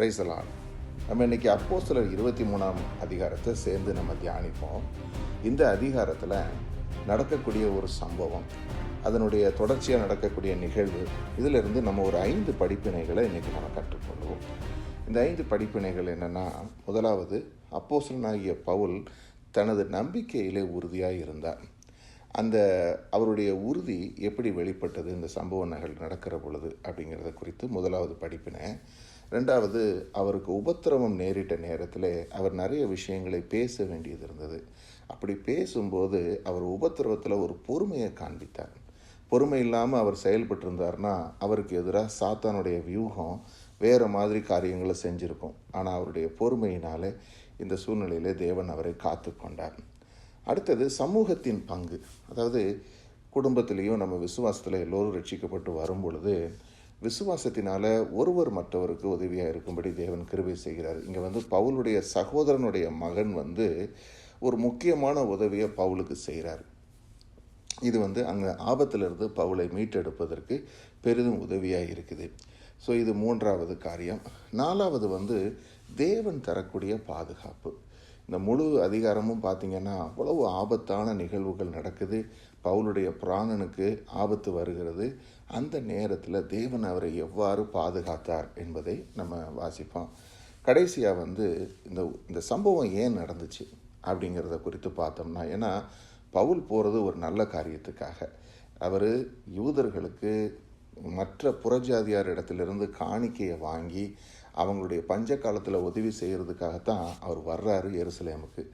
பிரைசலான் நம்ம இன்றைக்கி அப்போ சிலர் இருபத்தி மூணாம் அதிகாரத்தை சேர்ந்து நம்ம தியானிப்போம். இந்த அதிகாரத்தில் நடக்கக்கூடிய ஒரு சம்பவம் அதனுடைய தொடர்ச்சியாக நடக்கக்கூடிய நிகழ்வு இதிலிருந்து நம்ம ஒரு ஐந்து படிப்பினைகளை இன்றைக்கி நம்ம கற்றுக்கொள்வோம். இந்த ஐந்து படிப்பினைகள் என்னென்னா முதலாவது அப்போசலனாகிய பவுல் தனது நம்பிக்கையிலே உறுதியாக இருந்தார். அந்த அவருடைய உறுதி எப்படி வெளிப்பட்டது இந்த சம்பவ நகல் நடக்கிற பொழுது அப்படிங்கிறத குறித்து முதலாவது படிப்பினை ரெண்டாவது அவருக்கு உபத்திரவம் நேரிட்ட நேரத்தில் அவர் நிறைய விஷயங்களை பேச வேண்டியது இருந்தது. அப்படி பேசும்போது அவர் உபத்திரவத்தில் ஒரு பொறுமையை காண்பித்தார். பொறுமை இல்லாமல் அவர் செயல்பட்டிருந்தார்னா அவருக்கு எதிராக சாத்தானுடைய வியூகம் வேறு மாதிரி காரியங்களை செஞ்சுருக்கும். ஆனால் அவருடைய பொறுமையினால் இந்த சூழ்நிலையில் தேவன் அவரை காத்து கொண்டார். அடுத்தது சமூகத்தின் பங்கு. அதாவது குடும்பத்திலையும் நம்ம விசுவாசத்தில் எல்லோரும் ரட்சிக்கப்பட்டு வரும் பொழுது விசுவாசத்தினால ஒருவர் மற்றவருக்கு உதவியாக இருக்கும்படி தேவன் கிருபை செய்கிறார். இங்கே வந்து பவுலுடைய சகோதரனுடைய மகன் வந்து ஒரு முக்கியமான உதவியை பவுலுக்கு செய்கிறார் இது வந்து அங்கே ஆபத்திலிருந்து பவுலை மீட்டெடுப்பதற்கு பெரிதும் உதவியாக இருக்குது. ஸோ இது மூன்றாவது காரியம். நாலாவது வந்து தேவன் தரக்கூடிய பாதுகாப்பு. இந்த முழு அதிகாரமும் பார்த்திங்கன்னா அவ்வளவு ஆபத்தான நிகழ்வுகள் நடக்குது. பவுலுடைய பிராணனுக்கு ஆபத்து வருகிறது. அந்த நேரத்தில் தேவன் அவரை எவ்வாறு பாதுகாத்தார் என்பதை நம்ம வாசிப்போம். கடைசியாக வந்து இந்த இந்த சம்பவம் ஏன் நடந்துச்சு அப்படிங்கிறத குறித்து பார்த்தோம்னா ஏன்னா பவுல் போகிறது ஒரு நல்ல காரியத்துக்காக. அவர் யூதர்களுக்கு மற்ற புறஜாதியார் இடத்திலிருந்து காணிக்கையை வாங்கி அவங்களுடைய பஞ்ச காலத்தில் உதவி செய்கிறதுக்காகத்தான் அவர் வர்றாரு எருசலேமுக்கு.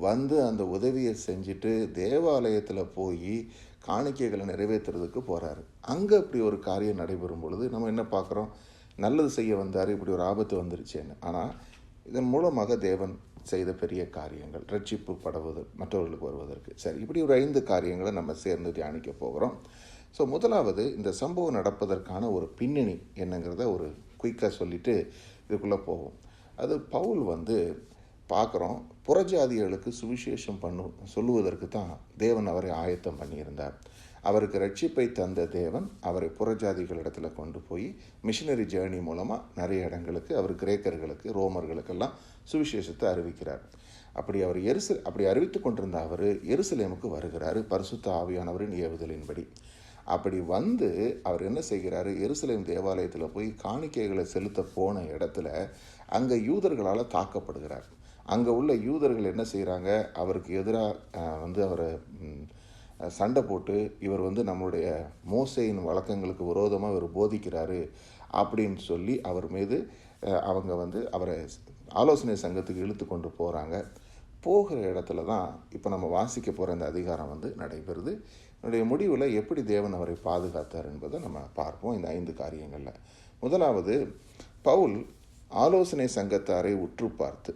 வந்து அந்த உதவியை செஞ்சுட்டு தேவாலயத்தில் போய் காணிக்கைகளை நிறைவேற்றுறதுக்கு போகிறாரு அங்கே இப்படி ஒரு காரியம் நடைபெறும் பொழுது நம்ம என்ன பார்க்குறோம் நல்லது செய்ய வந்தார் இப்படி ஒரு ஆபத்து வந்துருச்சேன்னு ஆனால் இதன் மூலமாக தேவன் செய்த பெரிய காரியங்கள் ரட்சிப்பு படுவது மற்றவர்களுக்கு வருவதற்கு. சரி இப்படி ஒரு ஐந்து காரியங்களை நம்ம சேர்ந்து தியானிக்க போகிறோம். ஸோ முதலாவது இந்த சம்பவம் நடப்பதற்கான ஒரு பின்னணி என்னங்கிறத ஒரு குயிக்காக சொல்லிவிட்டு இதுக்குள்ளே போவோம் அது பவுல் வந்து பார்க்குறோம். புறஜாதிகளுக்கு சுவிசேஷம் பண்ணு சொல்லுவதற்கு தான் தேவன் அவரை ஆயத்தம் பண்ணியிருந்தார். அவருக்கு ரட்சிப்பை தந்த தேவன் அவரை புறஜாதிகளிடத்தில் கொண்டு போய் மிஷினரி ஜேர்னி மூலமாக நிறைய இடங்களுக்கு அவர் கிரேக்கர்களுக்கு ரோமர்களுக்கெல்லாம் சுவிசேஷத்தை அறிவிக்கிறார். அப்படி அவர் எருசு அப்படி அறிவித்து கொண்டிருந்த அவர் எருசலேமுக்கு வருகிறார் பரிசுத்த ஆவியானவரின் ஏவுதலின்படி. அப்படி வந்து அவர் என்ன செய்கிறாரு? எருசலேம் தேவாலயத்தில் போய் காணிக்கைகளை செலுத்த போன இடத்துல அங்கே யூதர்களால் தாக்கப்படுகிறார். அங்கே உள்ள யூதர்கள் என்ன செய்கிறாங்க அவருக்கு எதிராக வந்து அவரை சண்டை போட்டு இவர் வந்து நம்மளுடைய மோசையின் வழக்கங்களுக்கு விரோதமாக இவர் போதிக்கிறாரு அப்படின்னு சொல்லி அவர் மீது அவங்க வந்து அவரை ஆலோசனை சங்கத்துக்கு இழுத்து கொண்டு போகிறாங்க போகிற இடத்துல தான் இப்போ நம்ம வாசிக்க போகிற இந்த அதிகாரம் வந்து நடைபெறுது. என்னுடைய முடிவில் எப்படி தேவன் அவரை பாதுகாத்தார் என்பதை நம்ம பார்ப்போம் இந்த ஐந்து காரியங்களில். முதலாவது பவுல் ஆலோசனை சங்கத்தாரை உற்று பார்த்து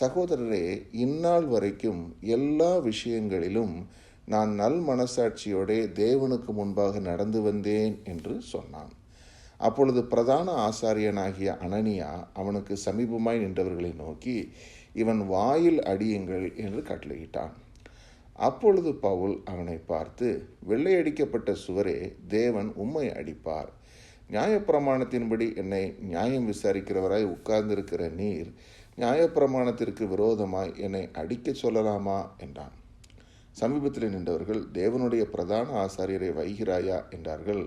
சகோதரரே இந்நாள் வரைக்கும் எல்லா விஷயங்களிலும் நான் நல் மனசாட்சியோட தேவனுக்கு முன்பாக நடந்து வந்தேன் என்று சொன்னான். அப்பொழுது பிரதான ஆசாரியனாகிய அனனியா அவனுக்கு சமீபமாய் நின்றவர்களை நோக்கி இவன் வாயில் அடியுங்கள் என்று கட்டளையிட்டான். அப்பொழுது பவுல் அவனை பார்த்து வெள்ளையடிக்கப்பட்ட சுவரே தேவன் உம்மை அடிப்பார். நியாயப்பிரமாணத்தின்படி என்னை நியாயம் விசாரிக்கிறவராய் உட்கார்ந்திருக்கிற நீர் நியாயப்பிரமாணத்திற்கு விரோதமாய் என்னை அடிக்க சொல்லலாமா? என்றான். சமீபத்தில் நின்றவர்கள் தேவனுடைய பிரதான ஆசாரியரை வைகிறாயா? என்றார்கள்.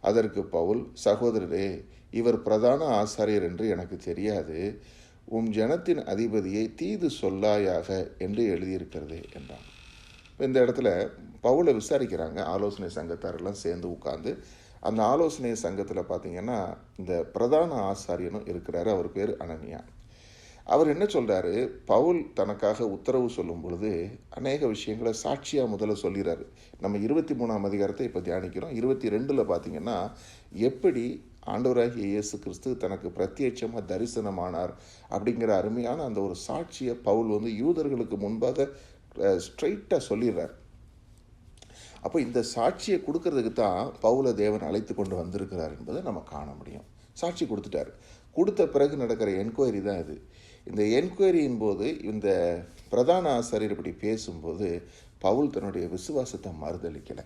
அதற்கு பவுல் சகோதரரே இவர் பிரதான ஆசாரியர் என்று எனக்கு தெரியாது. உம் ஜனத்தின் அதிபதியை தீது சொல்லாயாக என்று எழுதியிருக்கிறது என்றான். இந்த இடத்துல பவுலை விசாரிக்கிறாங்க. ஆலோசனை சங்கத்தாரெல்லாம் சேர்ந்து உட்காந்து அந்த ஆலோசனை சங்கத்தில் பார்த்தீங்கன்னா இந்த பிரதான ஆசாரியனும் இருக்கிறாரு. அவர் பேர் அனன்யா. அவர் என்ன சொல்கிறாரு பவுல் தனக்காக உத்தரவு சொல்லும் பொழுது அநேக விஷயங்களை சாட்சியாக முதல்ல சொல்லிடுறாரு நம்ம இருபத்தி மூணாம் அதிகாரத்தை இப்போ தியானிக்கிறோம். இருபத்தி ரெண்டில் பார்த்தீங்கன்னா எப்படி ஆண்டவராகிய இயேசு கிறிஸ்து தனக்கு பிரத்யட்சமாக தரிசனமானார் அப்படிங்கிற அருமையான அந்த ஒரு சாட்சியை பவுல் வந்து யூதர்களுக்கு முன்பாக ஸ்ட்ரைட்டாக சொல்லிடுறார். அப்போ இந்த சாட்சியை கொடுக்கறதுக்கு தான் பவுல தேவன் அழைத்து கொண்டு வந்திருக்கிறார் என்பதை நம்ம காண முடியும். சாட்சி கொடுத்துட்டார். கொடுத்த பிறகு நடக்கிற என்கொயரி தான் இது. இந்த என்கொயரியின் போது இந்த பிரதான ஆசிரியர் இப்படி பேசும்போது பவுல் தன்னுடைய விசுவாசத்தை மறுதளிக்கலை.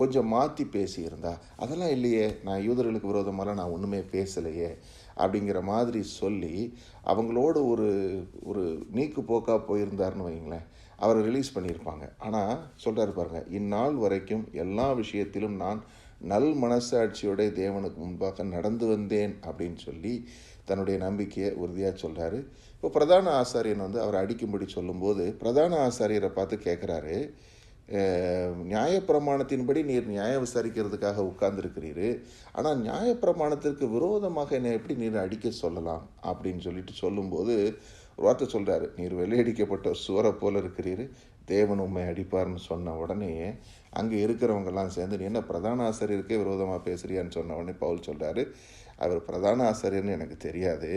கொஞ்சம் மாற்றி பேசியிருந்தா அதெல்லாம் இல்லையே நான் யூதர்களுக்கு விரோதமாலாம் நான் ஒன்றுமே பேசலையே அப்படிங்கிற மாதிரி சொல்லி அவங்களோட ஒரு ஒரு நீக்கு போக்காக போயிருந்தாருன்னு வைங்களேன் அவரை ரிலீஸ் பண்ணியிருப்பாங்க. ஆனால் சொல்கிறாரு பாருங்க இந்நாள் வரைக்கும் எல்லா விஷயத்திலும் நான் நல் மனசாட்சியோடைய தேவனுக்கு முன்பாக நடந்து வந்தேன் அப்படின்னு சொல்லி தன்னுடைய நம்பிக்கையை உறுதியாக சொல்கிறாரு இப்போ பிரதான ஆசாரியன் வந்து அவரை அடிக்கும்படி சொல்லும்போது பிரதான ஆசாரியரை பார்த்து கேட்குறாரு நியாயப்பிரமாணத்தின்படி நீர் நியாயம் விசாரிக்கிறதுக்காக உட்கார்ந்துருக்கிறீரு. ஆனால் நியாயப்பிரமாணத்திற்கு விரோதமாக என்னை எப்படி நீர் அடிக்க சொல்லலாம்? அப்படின்னு சொல்லிட்டு சொல்லும்போது ஒரு வார்த்தை சொல்கிறாரு நீர் வெள்ளையடிக்கப்பட்ட சுவரை போல இருக்கிறீர் தேவன் உண்மை அடிப்பார்னு சொன்ன உடனே அங்கே இருக்கிறவங்கெல்லாம் சேர்ந்து நீ என்ன பிரதான ஆசிரியருக்கே விரோதமாக பேசுறியான்னு சொன்ன உடனே பவுல் சொல்கிறாரு அவர் பிரதான ஆசிரியர்னு எனக்கு தெரியாது.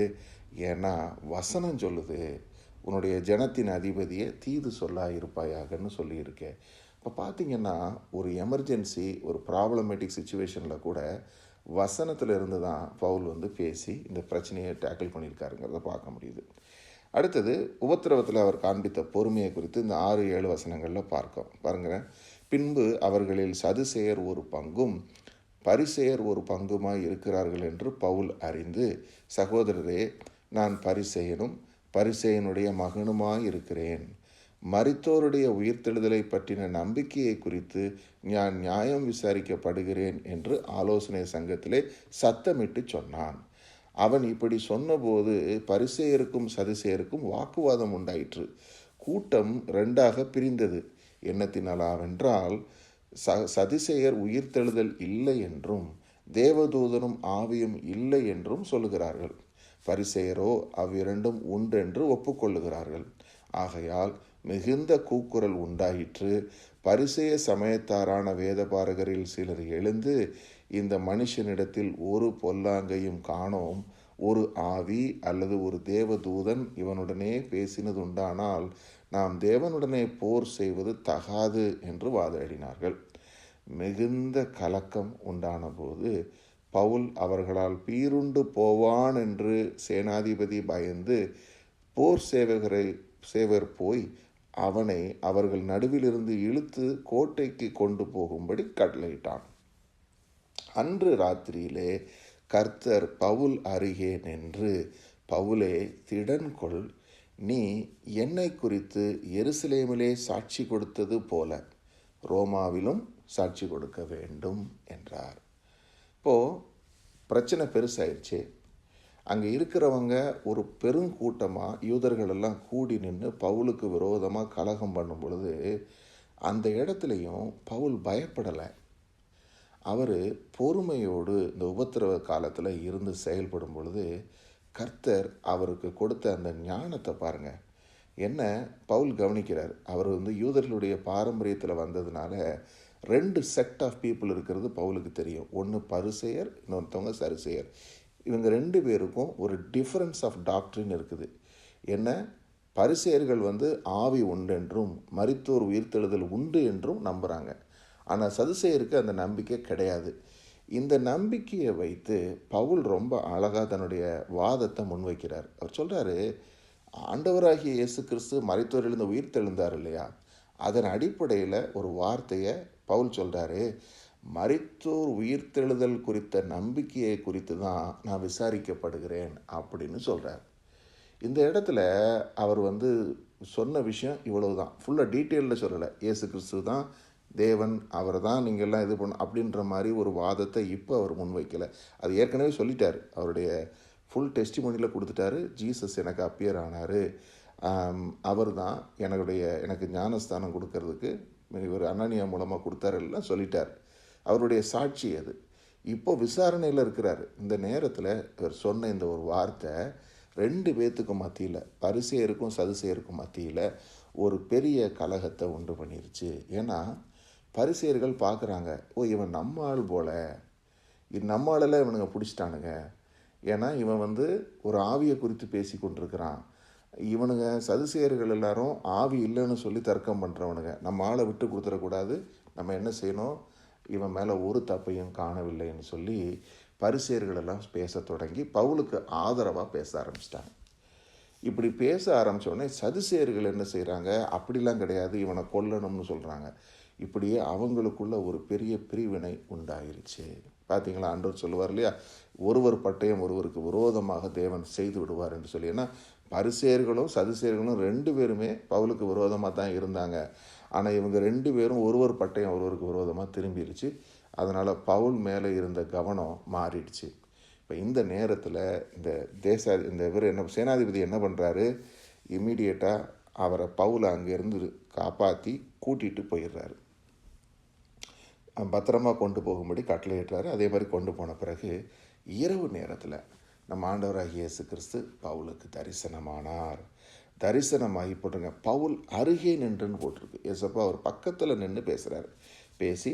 ஏன்னா வசனம் சொல்லுது உன்னுடைய ஜனத்தின் அதிபதியை தீது சொல்லா இருப்பாயாகன்னு சொல்லியிருக்கேன் இப்போ பார்த்தீங்கன்னா ஒரு எமர்ஜென்சி ஒரு ப்ராப்ளமேட்டிக் சுச்சுவேஷனில் கூட வசனத்தில் இருந்து தான் பவுல் வந்து பேசி இந்த பிரச்சனையை டேக்கிள் பண்ணியிருக்காருங்கிறத பார்க்க முடியுது. அடுத்தது உபத்திரவத்தில் அவர் காண்பித்த பொறுமையை குறித்து இந்த ஆறு ஏழு வசனங்களில் பார்க்கும். பாருங்கள் பின்பு அவர்களில் சதுசேயர் ஒரு பங்கும் பரிசெயர் ஒரு பங்குமாய் இருக்கிறார்கள் என்று பவுல் அறிந்து சகோதரரே நான் பரிசெயனும் பரிசெயனுடைய மகனுமாய் இருக்கிறேன். மரித்தோருடைய உயிர்த்தெழுதலை பற்றின நம்பிக்கையை குறித்து நான் நியாயம் விசாரிக்கப்படுகிறேன் என்று ஆலோசனை சங்கத்திலே சத்தமிட்டு சொன்னான். அவன் இப்படி சொன்னபோது பரிசேயருக்கும் சதிசேயருக்கும் வாக்குவாதம் உண்டாயிற்று. கூட்டம் ரெண்டாக பிரிந்தது. என்னத்தினாலாவென்றால் ச சதிசேயர் உயிர்த்தெழுதல் இல்லை என்றும் தேவதூதனும் ஆவியும் இல்லை என்றும் சொல்லுகிறார்கள். பரிசெயரோ அவ்விரண்டும் உண்டென்று ஒப்புக்கொள்ளுகிறார்கள். ஆகையால் மிகுந்த கூக்குரல் உண்டாயிற்று. பரிசெய சமயத்தாரான வேதபாரகரில் சிலர் எழுந்து இந்த மனுஷனிடத்தில் ஒரு பொல்லாங்கையும் காணோம். ஒரு ஆவி அல்லது ஒரு தேவதூதன் இவனுடனே பேசினது உண்டானால் நாம் தேவனுடனே போர் செய்வது தகாது என்று வாதாடினார்கள். மிகுந்த கலக்கம் உண்டான போது பவுல் அவர்களால் பீருண்டு போவான் என்று சேனாதிபதி பயந்து போர் சேவகரை சேவர் போய் அவனை அவர்கள் நடுவிலிருந்து இழுத்து கோட்டைக்கு கொண்டு போகும்படி கட்டளையிட்டான். அன்று ராத்திரியிலே கர்த்தர் பவுல் அருகே நின்று பவுலே திடன்கொள் நீ என்னை குறித்து எருசலேமிலே சாட்சி கொடுத்தது போல ரோமாவிலும் சாட்சி கொடுக்க வேண்டும் என்றார். இப்போது பிரச்சனை பெருசாயிடுச்சு அங்கே இருக்கிறவங்க ஒரு பெருங்கூட்டமாக யூதர்களெல்லாம் கூடி நின்று பவுலுக்கு விரோதமாக கலகம் பண்ணும் பொழுது அந்த இடத்துலையும் பவுல் பயப்படலை. அவர் பொறுமையோடு இந்த உபத்திரவ காலத்தில் இருந்து செயல்படும் பொழுது கர்த்தர் அவருக்கு கொடுத்த அந்த ஞானத்தை பாருங்கள் என்ன? பவுல் கவனிக்கிறார். அவர் வந்து யூதர்களுடைய பாரம்பரியத்தில் வந்ததுனால ரெண்டு செட் ஆஃப் பீப்புள் இருக்கிறது பவுலுக்கு தெரியும். ஒன்று பரிசெயர் இன்னொருத்தவங்க சரிசெயர். இவங்க ரெண்டு பேருக்கும் ஒரு டிஃப்ரென்ஸ் ஆஃப் டாக்டரின் இருக்குது. என்ன? பரிசெயர்கள் வந்து ஆவி உண்டு என்றும் மருத்துவர் உயிர்த்தெழுதல் உண்டு என்றும் நம்புகிறாங்க ஆனால் சதுசேயருக்கு அந்த நம்பிக்கை கிடையாது. இந்த நம்பிக்கையை வைத்து பவுல் ரொம்ப அழகாக தன்னுடைய வாதத்தை முன்வைக்கிறார். அவர் சொல்கிறாரு ஆண்டவராகிய இயேசு கிறிஸ்து மறைத்தோரிலிருந்து உயிர் தெழுந்தார் இல்லையா? அதன் அடிப்படையில் ஒரு வார்த்தையை பவுல் சொல்கிறாரு மறித்தோர் உயிர்த்தெழுதல் குறித்த நம்பிக்கையை குறித்து தான் நான் விசாரிக்கப்படுகிறேன் அப்படின்னு சொல்கிறார் இந்த இடத்துல அவர் வந்து சொன்ன விஷயம் இவ்வளவு தான் ஃபுல்லாக டீட்டெயிலில் சொல்லலை. இயேசு கிறிஸ்து தான் தேவன் அவர் தான் நீங்கள்லாம் இது பண்ண அப்படின்ற மாதிரி ஒரு வாதத்தை இப்போ அவர் முன்வைக்கலை. அது ஏற்கனவே சொல்லிட்டார். அவருடைய ஃபுல் டெஸ்டிமோனியில் கொடுத்துட்டாரு. ஜீசஸ் எனக்கு அப்பியர் ஆனார். அவர் தான் என்னுடைய எனக்கு ஞானஸ்தானம் கொடுக்கறதுக்கு இவர் அண்ணனியா மூலமாக கொடுத்தாரு எல்லாம் சொல்லிட்டார். அவருடைய சாட்சி அது. இப்போ விசாரணையில் இருக்கிறார். இந்த நேரத்தில் இவர் சொன்ன இந்த ஒரு வார்த்தை ரெண்டு பேர்த்துக்கும் மத்தியில் பரிசெயருக்கும் சதுசெயருக்கும் மத்தியில் ஒரு பெரிய கலகத்தை உண்டு பண்ணிருச்சு. ஏன்னா பரிசெயர்கள் பார்க்குறாங்க ஓ இவன் நம்ம ஆள் போல. இது நம்ம ஆளெல்லாம் இவனுங்க பிடிச்சிட்டானுங்க. ஏன்னா இவன் வந்து ஒரு ஆவியை குறித்து பேசி கொண்டிருக்கிறான். இவனுங்க சதுசேயர்கள் எல்லாரும் ஆவி இல்லைன்னு சொல்லி தர்க்கம் பண்ணுறவனுங்க நம்ம ஆளை விட்டு கொடுத்துடக்கூடாது. நம்ம என்ன செய்யணும்? இவன் மேலே ஒரு தப்பையும் காணவில்லைன்னு சொல்லி பரிசேர்கள் எல்லாம் பேச தொடங்கி பவுலுக்கு ஆதரவாக பேச ஆரம்பிச்சிட்டாங்க. இப்படி பேச ஆரம்பித்த உடனே சதுசேயர்கள் என்ன செய்கிறாங்க அப்படிலாம் கிடையாது. இவனை கொல்லணும்னு சொல்கிறாங்க இப்படியே அவங்களுக்குள்ள ஒரு பெரிய பிரிவினை உண்டாயிருச்சு. பார்த்தீங்களா ஆண்டவர் சொல்லுவார் இல்லையா? ஒருவர் பட்டயம் ஒருவருக்கு விரோதமாக தேவன் செய்து விடுவார் என்று சொல்லி. ஏன்னா பரிசேர்களும் சதுசேர்களும் ரெண்டு பேருமே பவுலுக்கு விரோதமாக தான் இருந்தாங்க. ஆனால் இவங்க ரெண்டு பேரும் ஒருவர் பட்டயம் ஒருவருக்கு விரோதமாக திரும்பிடுச்சு அதனால் பவுல் மேலே இருந்த கவனம் மாறிடுச்சு. இப்போ இந்த நேரத்தில் இந்த தேச இந்த இவர் என்ன சேனாதிபதி என்ன பண்ணுறாரு இம்மீடியட்டாக அவரை பவுலை அங்கேருந்து காப்பாற்றி கூட்டிகிட்டு போயிடுறாரு. பத்திரமா கொண்டு போகும்படி கட்டளையிட்டார். அதே மாதிரி கொண்டு போன பிறகு இரவு நேரத்தில் நம்ம ஆண்டவராகிய இயேசு கிறிஸ்து பவுலுக்கு தரிசனமானார். தரிசனமாகி போட்டுருங்க பவுல் அருகே நின்றுன்னு போட்டிருக்கு. ஏசப்பா அவர் பக்கத்தில் நின்று பேசுகிறாரு பேசி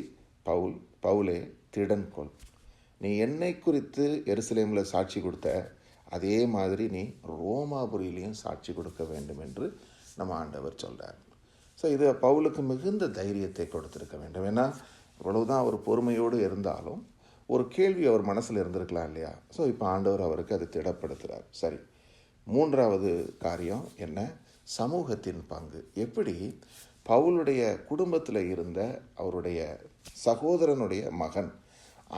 பவுல் பவுலே திடன் கொள். நீ என்னை குறித்து எருசலேமில் சாட்சி கொடுத்த அதே மாதிரி நீ ரோமாபுரியிலையும் சாட்சி கொடுக்க வேண்டும் என்று நம்ம ஆண்டவர் சொல்கிறார் ஸோ இது பவுலுக்கு மிகுந்த தைரியத்தை கொடுத்துருக்க வேண்டும். ஏன்னா இவ்வளவுதான் அவர் பொறுமையோடு இருந்தாலும் ஒரு கேள்வி அவர் மனசில் இருந்திருக்கலாம் இல்லையா? ஸோ இப்போ ஆண்டவர் அவருக்கு அதை திடப்படுத்துகிறார் சரி மூன்றாவது காரியம் என்ன? சமூகத்தின் பங்கு. எப்படி பவுலுடைய குடும்பத்தில் இருந்த அவருடைய சகோதரனுடைய மகன்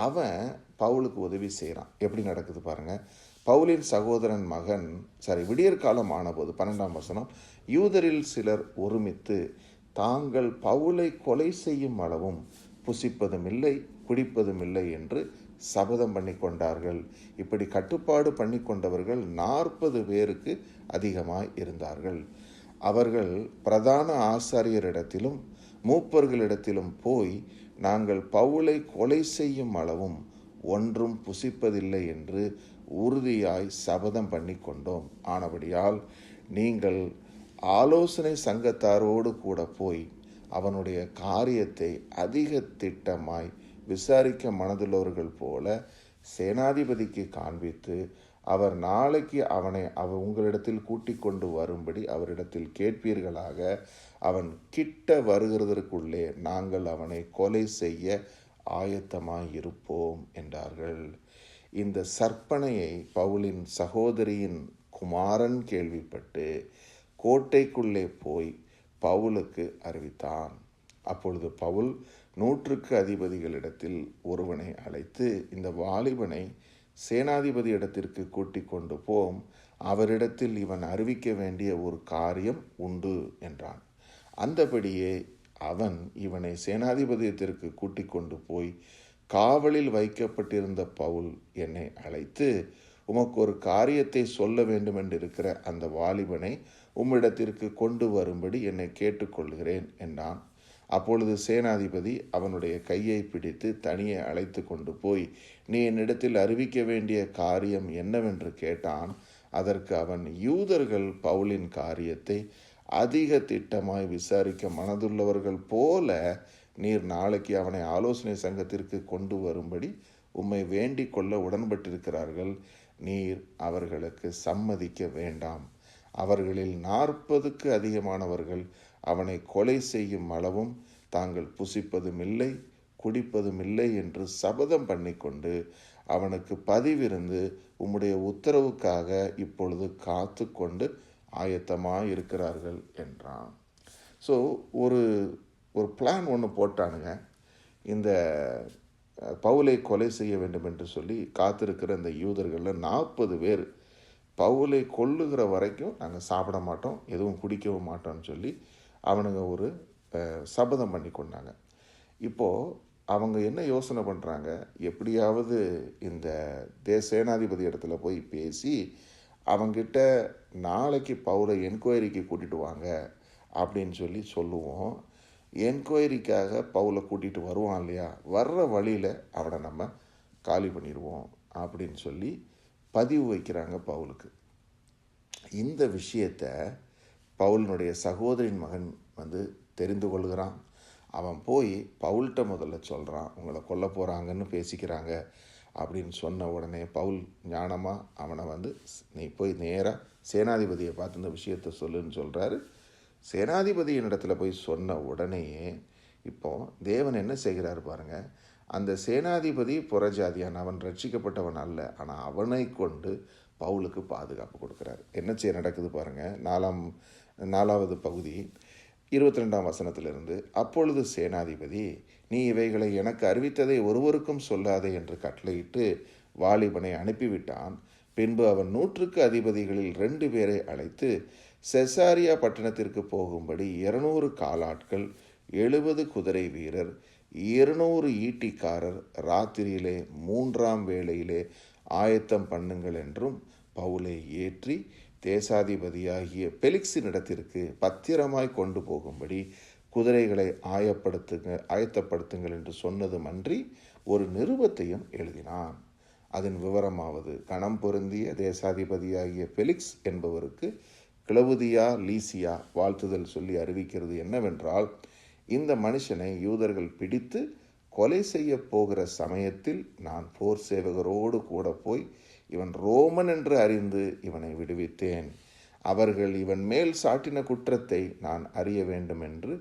அவன் பவுலுக்கு உதவி செய்கிறான் எப்படி நடக்குது பாருங்கள் பவுலின் சகோதரன் மகன் சாரி விடியற்காலம் ஆனபோது பன்னெண்டாம் வசனம் யூதரில் சிலர் ஒருமித்து தாங்கள் பவுலை கொலை செய்யும் அளவும் புசிப்பதும் இல்லை குடிப்பதும் இல்லை என்று சபதம் பண்ணி கொண்டார்கள் இப்படி கட்டுப்பாடு பண்ணி கொண்டவர்கள் நாற்பது பேருக்கு அதிகமாக இருந்தார்கள். அவர்கள் பிரதான ஆசாரியரிடத்திலும் மூப்பர்களிடத்திலும் போய் நாங்கள் பவுலை கொலை செய்யும் அளவும் ஒன்றும் புசிப்பதில்லை என்று உறுதியாய் சபதம் பண்ணி கொண்டோம் ஆனபடியால் நீங்கள் ஆலோசனை சங்கத்தாரோடு கூட போய் அவனுடைய காரியத்தை அதிக திட்டமாய் விசாரிக்க மனதுள்ளவர்கள் போல சேனாதிபதிக்கு காண்பித்து அவர் நாளைக்கு அவனை அவ உங்களிடத்தில் கூட்டிக் கொண்டு வரும்படி அவரிடத்தில் கேட்பீர்களாக அவன் கிட்ட வருகிறதற்குள்ளே நாங்கள் அவனை கொலை செய்ய ஆயத்தமாய் இருப்போம் என்றார்கள். இந்த சற்பனையை பவுலின் சகோதரியின் குமாரன் கேள்விப்பட்டு கோட்டைக்குள்ளே போய் பவுலுக்கு அறிவித்தான். அப்பொழுது பவுல் நூற்றுக்கு அதிபதிகளிடத்தில் ஒருவனை அழைத்து இந்த வாலிபனை சேனாதிபதி இடத்திற்கு கூட்டிக் கொண்டு போம். அவரிடத்தில் இவன் அறிவிக்க வேண்டிய ஒரு காரியம் உண்டு என்றான். அந்தபடியே அவன் இவனை சேனாதிபதியத்திற்கு கூட்டிக் கொண்டு போய் காவலில் வைக்கப்பட்டிருந்த பவுல் என்னை அழைத்து உமக்கு ஒரு காரியத்தை சொல்ல வேண்டுமென்றிருக்கிற அந்த வாலிபனை உம்மிடத்திற்கு கொண்டு வரும்படி என்னை கேட்டுக்கொள்கிறேன் என்றான். அப்பொழுது சேனாதிபதி அவனுடைய கையை பிடித்து தனியே அழைத்து கொண்டு போய் நீ என்னிடத்தில் அறிவிக்க வேண்டிய காரியம் என்னவென்று கேட்டான். அதற்கு அவன் யூதர்கள் பவுலின் காரியத்தை அதிக திட்டமாய் விசாரிக்க மனதுள்ளவர்கள் போல நீர் நாளைக்கு அவனை ஆலோசனை சங்கத்திற்கு கொண்டு வரும்படி உம்மை வேண்டிக் கொள்ள உடன்பட்டிருக்கிறார்கள். நீர் அவர்களுக்கு சம்மதிக்க வேண்டாம். அவர்களில் நாற்பதுக்கு அதிகமானவர்கள் அவனை கொலை செய்யும் அளவும் தாங்கள் புசிப்பதும் இல்லை குடிப்பதும் இல்லை என்று சபதம் பண்ணிக்கொண்டு அவனுக்கு பதிவிருந்து உம்முடைய உத்தரவுக்காக இப்பொழுது காத்து கொண்டு ஆயத்தமாக இருக்கிறார்கள் என்றான். ஸோ ஒரு ஒரு பிளான் ஒன்று போட்டானுங்க. இந்த பவுலை கொலை செய்ய வேண்டும் என்று சொல்லி காத்திருக்கிற இந்த யூதர்களில் நாற்பது பேர் பவுலை கொல்லுகிற வரைக்கும் நாங்கள் சாப்பிட மாட்டோம் எதுவும் குடிக்கவும் மாட்டோம்னு சொல்லி அவனுங்க ஒரு சபதம் பண்ணி கொண்டாங்க. இப்போது அவங்க என்ன யோசனை பண்ணுறாங்க எப்படியாவது இந்த தே சேனாதிபதி இடத்துல போய் பேசி அவங்கிட்ட நாளைக்கு பவுலை என்கொயரிக்கு கூட்டிகிட்டு வாங்க அப்படின்னு சொல்லி சொல்லுவோம். என்கொயரிக்காக பவுலை கூட்டிகிட்டு வருவான் இல்லையா? வர்ற வழியில் அவனை நம்ம காலி பண்ணிடுவோம் அப்படின்னு சொல்லி பதிவு வைக்கிறாங்க பவுலுக்கு. இந்த விஷயத்தை பவுலினுடைய சகோதரின் மகன் வந்து தெரிந்து கொள்கிறான். அவன் போய் பவுல்கிட்ட முதல்ல சொல்கிறான் உங்களை கொல்ல போகிறாங்கன்னு பேசிக்கிறாங்க அப்படின்னு சொன்ன உடனே பவுல் ஞானமாக அவனை வந்து நீ போய் நேராக சேனாதிபதியை பார்த்து இந்த விஷயத்த சொல்லுன்னு சொல்கிறாரு சேனாதிபதியின் இடத்துல போய் சொன்ன உடனேயே இப்போ தேவன் என்ன செய்கிறார் பாருங்கள் அந்த சேனாதிபதி புறஜாதியான் அவன் ரட்சிக்கப்பட்டவன் அல்ல. ஆனால் அவனை கொண்டு பவுலுக்கு பாதுகாப்பு கொடுக்குறாரு. என்ன செய்ய நடக்குது பாருங்கள் நாலாம் நாலாவது பகுதி இருபத்தி ரெண்டாம் வசனத்திலிருந்து அப்பொழுது சேனாதிபதி நீ இவைகளை எனக்கு அறிவித்ததை ஒருவருக்கும் சொல்லாதே என்று கட்டளையிட்டு வாலிபனை அனுப்பிவிட்டான். பின்பு அவன் நூற்றுக்கு அதிபதிகளில் ரெண்டு பேரை அழைத்து செசாரியா பட்டணத்திற்கு போகும்படி இருநூறு காலாட்கள் எழுபது குதிரை வீரர் இருநூறு ஈட்டிக்காரர் ராத்திரியிலே மூன்றாம் வேளையிலே ஆயத்தம் பண்ணுங்கள் என்றும் பவுலை ஏற்றி தேசாதிபதியாகிய பெலிக்ஸினிடத்திற்கு பத்திரமாய் கொண்டு போகும்படி குதிரைகளை ஆயப்படுத்துங்க ஆயத்தப்படுத்துங்கள் என்று சொன்னதுமன்றி ஒரு நிருபத்தையும் எழுதினான். அதன் விவரமாவது கணம் பொருந்திய தேசாதிபதியாகிய பெலிக்ஸ் என்பவருக்கு கிளவுதியா லீசியா வாழ்த்துதல் சொல்லி அறிவிக்கிறது என்னவென்றால் இந்த மனுஷனை யூதர்கள் பிடித்து கொலை செய்ய போகிற சமயத்தில் நான் போர் சேவகரோடு கூட போய் இவன் ரோமன் என்று அறிந்து இவனை விடுவித்தேன். அவர்கள் இவன் மேல் சாட்டின குற்றத்தை நான் அறிய வேண்டும் என்று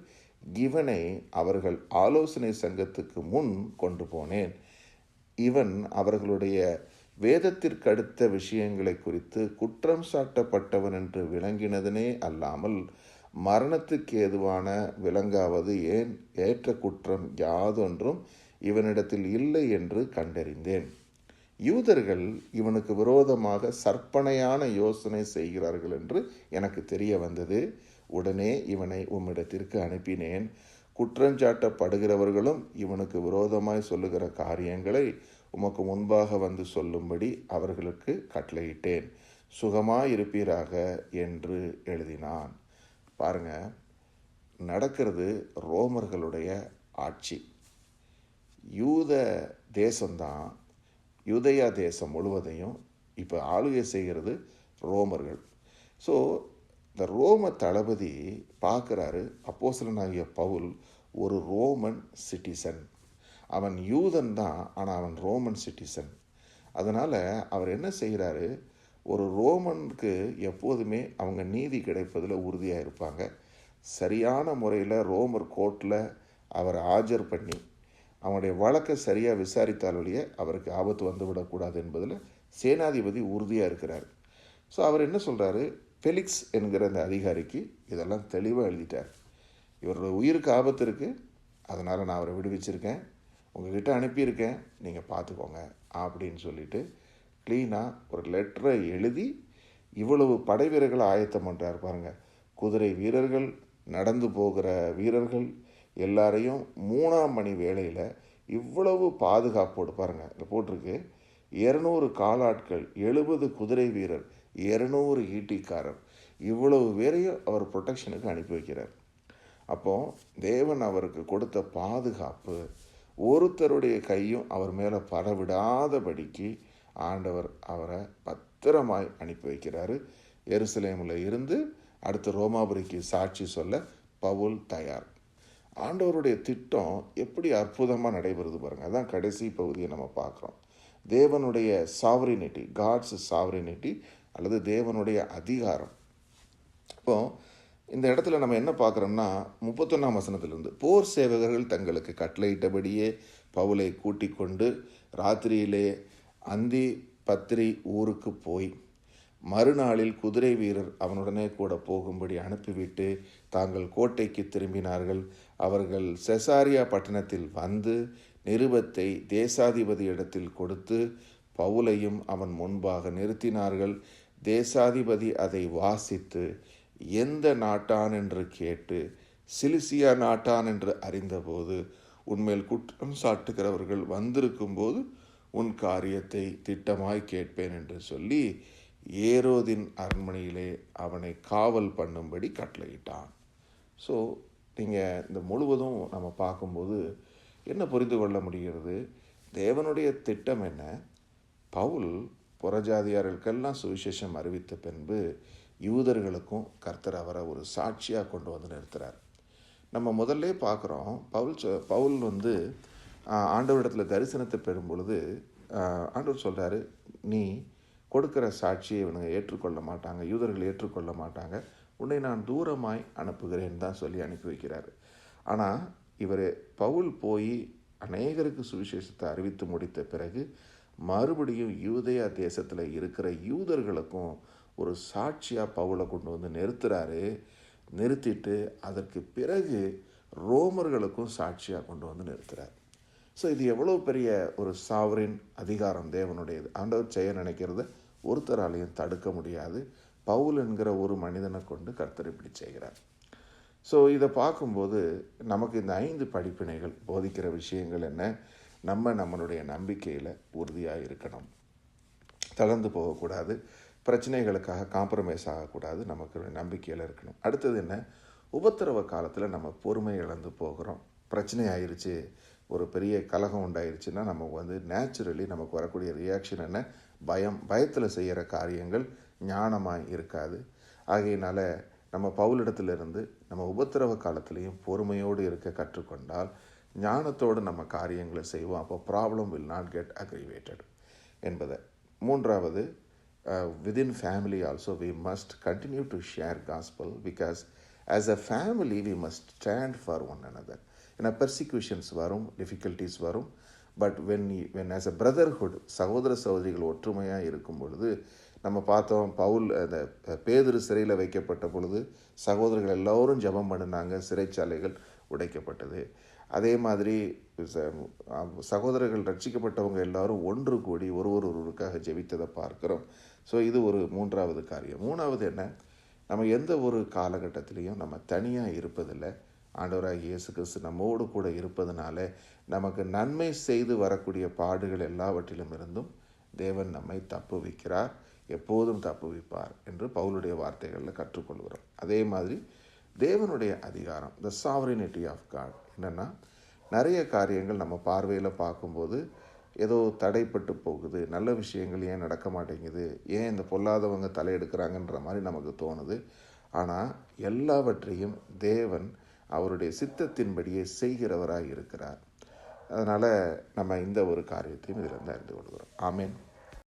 இவனை அவர்கள் ஆலோசனை சங்கத்துக்கு முன் கொண்டு போனேன். இவன் அவர்களுடைய வேதத்திற்கு அடுத்த விஷயங்களை குறித்து குற்றம் சாட்டப்பட்டவன் என்று விளங்கினதனே அல்லாமல் மரணத்துக்கு ஏதுவான விளங்காவது ஏன்? ஏற்ற குற்றம் யாதொன்றும் இவனிடத்தில் இல்லை என்று கண்டறிந்தேன். யூதர்கள் இவனுக்கு விரோதமாக சற்பனையான யோசனை செய்கிறார்கள் என்று எனக்கு தெரிய வந்தது. உடனே இவனை உம்மிடத்திற்கு அனுப்பினேன். குற்றஞ்சாட்டப்படுகிறவர்களும் இவனுக்கு விரோதமாய் சொல்லுகிற காரியங்களை உமக்கு முன்பாக வந்து சொல்லும்படி அவர்களுக்கு கட்டளையிட்டேன். சுகமாயிருப்பீராக என்று எழுதினான். பாருங்க நடக்கிறது ரோமர்களுடைய ஆட்சி. யூத தேசம்தான் யூதயா தேசம் முழுவதையும் இப்போ ஆளுகை செய்கிறது ரோமர்கள். ஸோ இந்த ரோம தளபதி பார்க்குறாரு அப்போசலனாகிய பவுல் ஒரு ரோமன் சிட்டிசன். அவன் யூதன் தான் ஆனால் அவன் ரோமன் சிட்டிசன். அதனால் அவர் என்ன செய்கிறாரு ஒரு ரோமனுக்கு எப்போதுமே அவங்க நீதி கிடைப்பதில் உறுதியாக இருப்பாங்க. சரியான முறையில் ரோமர் கோர்ட்டில் அவரை ஆஜர் பண்ணி அவனுடைய வழக்கை சரியாக விசாரித்தாலொழிய அவருக்கு ஆபத்து வந்துவிடக்கூடாது என்பதில் சேனாதிபதி உறுதியாக இருக்கிறார். ஸோ அவர் என்ன சொல்கிறாரு? ஃபெலிக்ஸ் என்கிற அந்த அதிகாரிக்கு இதெல்லாம் தெளிவாக எழுதிட்டார். இவரோட உயிருக்கு ஆபத்து இருக்குது அதனால் நான் அவரை விடுவிச்சிருக்கேன். உங்ககிட்ட அனுப்பியிருக்கேன். நீங்கள் பார்த்துக்கோங்க. அப்படின்னு சொல்லிவிட்டு க்ளீனாக ஒரு லெட்டரை எழுதி இவ்வளவு படை வீரர்களை ஆயத்தம் பண்ணுறாரு பாருங்கள் குதிரை வீரர்கள் நடந்து போகிற வீரர்கள் எல்லாரையும் மூணாம் மணி வேளையில் இவ்வளவு பாதுகாப்போடு பாருங்கள் இங்கே போட்டிருக்கு. இரநூறு காலாட்கள் எழுபது குதிரை வீரர் இரநூறு ஈட்டிக்காரர். இவ்வளவு பேரையும் அவர் ப்ரொடெக்ஷனுக்கு அனுப்பி வைக்கிறார். அப்போது தேவன் அவருக்கு கொடுத்த பாதுகாப்பு ஒருத்தருடைய கையும் அவர் மேலே பரவிடாதபடிக்கு ஆண்டவர் அவரை பத்திரமாய் அனுப்பி வைக்கிறாரு. எருசலேமில் இருந்து அடுத்து ரோமாபுரிக்கு சாட்சி சொல்ல பவுல் தயார். ஆண்டவருடைய திட்டம் எப்படி அற்புதமாக நடைபெறுது பாருங்கள் அதான் கடைசி பகுதியை நம்ம பார்க்குறோம். தேவனுடைய சாவரினிட்டி காட்ஸ் சாவரினிட்டி அல்லது தேவனுடைய அதிகாரம். இப்போ இந்த இடத்துல நம்ம என்ன பார்க்குறோம்னா முப்பத்தொன்னாம் வசனத்திலிருந்து போர் சேவகர்கள் தங்களுக்கு கட்டளையிட்டபடியே பவுலை கூட்டிக் கொண்டு ராத்திரியிலே அந்தி பத்திரி ஊருக்கு போய் மறுநாளில் குதிரை வீரர் அவனுடனே கூட போகும்படி அனுப்பிவிட்டு தாங்கள் கோட்டைக்கு திரும்பினார்கள். அவர்கள் செசாரியா பட்டணத்தில் வந்து நிருபத்தை தேசாதிபதியிடத்தில் கொடுத்து பவுலையும் அவன் முன்பாக நிறுத்தினார்கள். தேசாதிபதி அதை வாசித்து எந்த நாட்டான் என்று கேட்டு சிலிசியா நாட்டான் என்று அறிந்தபோது உண்மையில் குற்றம் சாட்டுகிறவர்கள் வந்திருக்கும்போது உன் காரியத்தை திட்டமாய் கேட்பேன் என்று சொல்லி ஏரோதின் அரண்மனையிலே அவனை காவல் பண்ணும்படி கட்டளையிட்டான். ஸோ நீங்கள் இந்த முழுவதும் நம்ம பார்க்கும்போது என்ன புரிந்து கொள்ள முடிகிறது? தேவனுடைய திட்டம் என்ன? பவுல் புறஜாதியார்களுக்கெல்லாம் சுவிசேஷம் அறிவித்த பின்பு யூதர்களுக்கும் கர்த்தர் அவரை ஒரு சாட்சியாக கொண்டு வந்து நிறுத்துகிறார் நம்ம முதல்ல பார்க்குறோம் பவுல் பவுல் வந்து ஆண்டவரிடத்தில் தரிசனத்தை பெறும் பொழுது ஆண்டவர் சொல்கிறாரு நீ கொடுக்குற சாட்சியை இவனுங்க ஏற்றுக்கொள்ள மாட்டாங்க யூதர்கள் ஏற்றுக்கொள்ள மாட்டாங்க. உன்னை நான் தூரமாய் அனுப்புகிறேன் தான் சொல்லி அனுப்பி வைக்கிறாரு. ஆனால் இவர் பவுல் போய் அநேகருக்கு சுவிசேஷத்தை அறிவித்து முடித்த பிறகு மறுபடியும் யூதயா தேசத்தில் இருக்கிற யூதர்களுக்கும் ஒரு சாட்சியாக பவுலை கொண்டு வந்து நிறுத்துகிறாரு நிறுத்திட்டு அதற்கு பிறகு ரோமர்களுக்கும் சாட்சியாக கொண்டு வந்து நிறுத்துகிறார் ஸோ இது எவ்வளோ பெரிய ஒரு சாவரின் அதிகாரம் தேவனுடையது? ஆண்டவர் செய்ய நினைக்கிறத ஒருத்தராலையும் தடுக்க முடியாது. பவுல் என்கிற ஒரு மனிதனை கொண்டு கர்த்தர் இப்படி செய்கிறார். ஸோ இதை பார்க்கும்போது நமக்கு இந்த ஐந்து படிப்பினைகள் போதிக்கிற விஷயங்கள் என்ன? நம்ம நம்மளுடைய நம்பிக்கையில் உறுதியாக இருக்கணும். தளர்ந்து போகக்கூடாது. பிரச்சனைகளுக்காக காம்ப்ரமைஸ் ஆகக்கூடாது. நமக்கு நம்பிக்கையில் இருக்கணும். அடுத்தது என்ன? உபத்திரவ காலத்தில் நம்ம பொறுமை இழந்து போகிறோம். பிரச்சனை ஆயிடுச்சு ஒரு பெரிய கலகம் உண்டாயிருச்சுன்னா நமக்கு வந்து நேச்சுரலி நமக்கு வரக்கூடிய ரியாக்ஷன் என்ன? பயம். பயத்தில் செய்கிற காரியங்கள் ஞானமாக இருக்காது. ஆகையினால நம்ம பவுலிடத்திலிருந்து நம்ம உபத்திரவ காலத்திலையும் பொறுமையோடு இருக்க கற்றுக்கொண்டால் ஞானத்தோடு நம்ம காரியங்களை செய்வோம். அப்போ problem will not get aggravated என்பதை. மூன்றாவது within family also we must continue to share gospel because as a family we must stand for one another ஏன்னா பெர்சிக்யூஷன்ஸ் வரும் டிஃபிகல்ட்டிஸ் வரும். But when when as a brotherhood சகோதர சகோதரிகள் ஒற்றுமையாக இருக்கும் பொழுது நம்ம பார்த்தோம் பவுல் அந்த பேதிரு சிறையில் வைக்கப்பட்ட பொழுது சகோதரர்கள் எல்லோரும் ஜெபம் பண்ணினாங்க சிறைச்சாலைகள் உடைக்கப்பட்டது. அதே மாதிரி சகோதரர்கள் ரட்சிக்கப்பட்டவங்க எல்லாரும் ஒன்று கூடி ஒருவர் ஒருவருக்காக ஜெபித்ததை பார்க்குறோம். ஸோ இது ஒரு மூன்றாவது காரியம். மூணாவது என்ன? நம்ம எந்த ஒரு காலகட்டத்திலையும் நம்ம தனியாக இருப்பதில்லை. ஆண்டவராக இயேசு கிறிஸ்து நம்மோடு கூட இருப்பதனால நமக்கு நன்மை செய்து வரக்கூடிய பாடுகள் எல்லாவற்றிலும் இருந்தும் தேவன் நம்மை தப்பு வைக்கிறார் எப்போதும் தப்பு வைப்பார் என்று பவுலுடைய வார்த்தைகளில் கற்றுக்கொள்கிறோம். அதே மாதிரி தேவனுடைய அதிகாரம் த சாவரினிட்டி ஆஃப் காட் என்னென்னா நிறைய காரியங்கள் நம்ம பார்வையில் பார்க்கும்போது ஏதோ தடைப்பட்டு போகுது நல்ல விஷயங்கள் ஏன் நடக்க மாட்டேங்குது ஏன் இந்த பொல்லாதவங்க தலையெடுக்கிறாங்கன்ற மாதிரி நமக்கு தோணுது. ஆனால் எல்லாவற்றையும் தேவன் அவருடைய சித்தத்தின்படியே செய்கிறவராக இருக்கிறார். அதனால் நம்ம இந்த ஒரு காரியத்தையும் இதிலிருந்து அறிந்து கொள்கிறோம். ஆமேன்.